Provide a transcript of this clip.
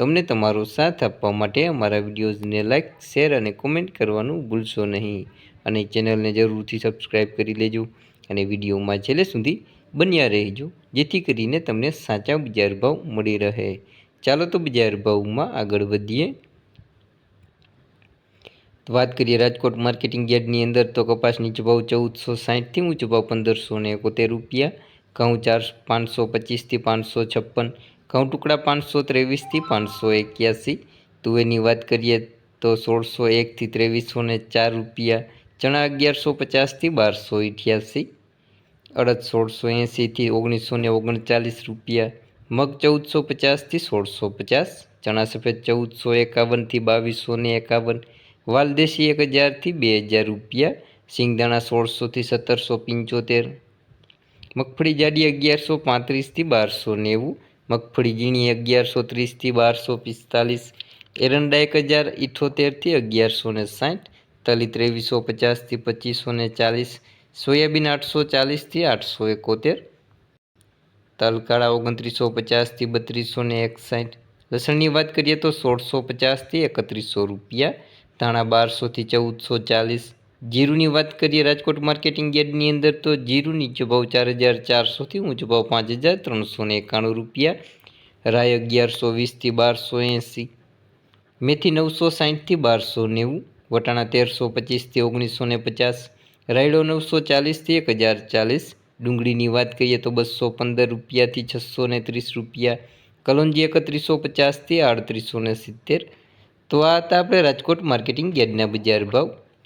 તમને તમારો સાથ આપવા માટે અમારા વિડીયોઝને લાઇક શેર અને કોમેન્ટ કરવાનું ભૂલશો નહીં. અને ચેનલને જરૂરથી સબસ્ક્રાઈબ કરી લેજો અને વિડીયોમાં છેલ્લે સુધી બન્યા રહેજો, જેથી કરીને તમને સાચા બજાર ભાવ મળી રહે. ચાલો તો બજાર ભાવમાં આગળ વધીએ. વાત કરીએ રાજકોટ માર્કેટિંગ યાર્ડની અંદર તો કપાસ નીચો ભાવ ચૌદસો સાહીઠથી ઊંચો ભાવ પંદરસો ને એકોતેર રૂપિયા, ઘઉં ચાર પાંચસો પચીસથી પાંચસો છપ્પન ઘઉં ટુકડા પાંચસો ત્રેવીસથી પાંચસો એક્યાસી. તુવેરની વાત કરીએ તો સોળસો એકથી ત્રેવીસો ને ચાર રૂપિયા. ચણા અગિયારસો પચાસથી બારસો અઠ્યાસી અડદ સોળસો એંસીથી ઓગણીસો ને ઓગણચાલીસ રૂપિયા. મગ ચૌદસો પચાસથી સોળસો પચાસ. ચણા સફેદ ચૌદસો એકાવનથી બાવીસો ને એકાવન. વાલદેશી એક હજારથી બે હજાર રૂપિયા. સિંગદાણા સોળસોથી સત્તરસો પંચોતેર. મગફળી જાડી અગિયારસો પાંત્રીસથી બારસો નેવું. મગફળી ઝીણી અગિયારસો ત્રીસથી બારસો પિસ્તાલીસ એરંડા એક હજાર ઇઠોતેરથી અગિયારસો ને સાઠ તલી ત્રેવીસો પચાસથી પચીસો ને ચાલીસ, સોયાબીન આઠસો ચાલીસથી આઠસો એકોતેર, તલકાળા ઓગણત્રીસો પચાસથી બત્રીસો ને એકસાઠ, લસણની વાત કરીએ તો સોળસો પચાસથી એકત્રીસો રૂપિયા, ધાણા બારસોથી ચૌદસો ચાલીસ જીરુની વાત કરીએ રાજકોટ માર્કેટિંગ યાર્ડની અંદર, તો જીરું નીચો ભાવ ચાર હજાર ચારસોથી ઊંચો ભાવ પાંચ હજાર ત્રણસો ને એકાણું રૂપિયા, રાય અગિયારસો વીસથી બારસો એંસી, મેથી નવસો સાહીઠથી બારસો નેવું, વટાણા તેરસો પચીસથી ઓગણીસો ને પચાસ, રાયડો નવસો ચાલીસથી એક હજાર ચાલીસ, ડુંગળીની વાત કરીએ તો બસો પંદર રૂપિયાથી છસો ને ત્રીસ રૂપિયા, કલોંજી એકત્રીસો પચાસથી આડત્રીસો ને સિત્તેર, તો આ હતા આપણે રાજકોટ માર્કેટિંગ યાર્ડના બજાર ભાવ.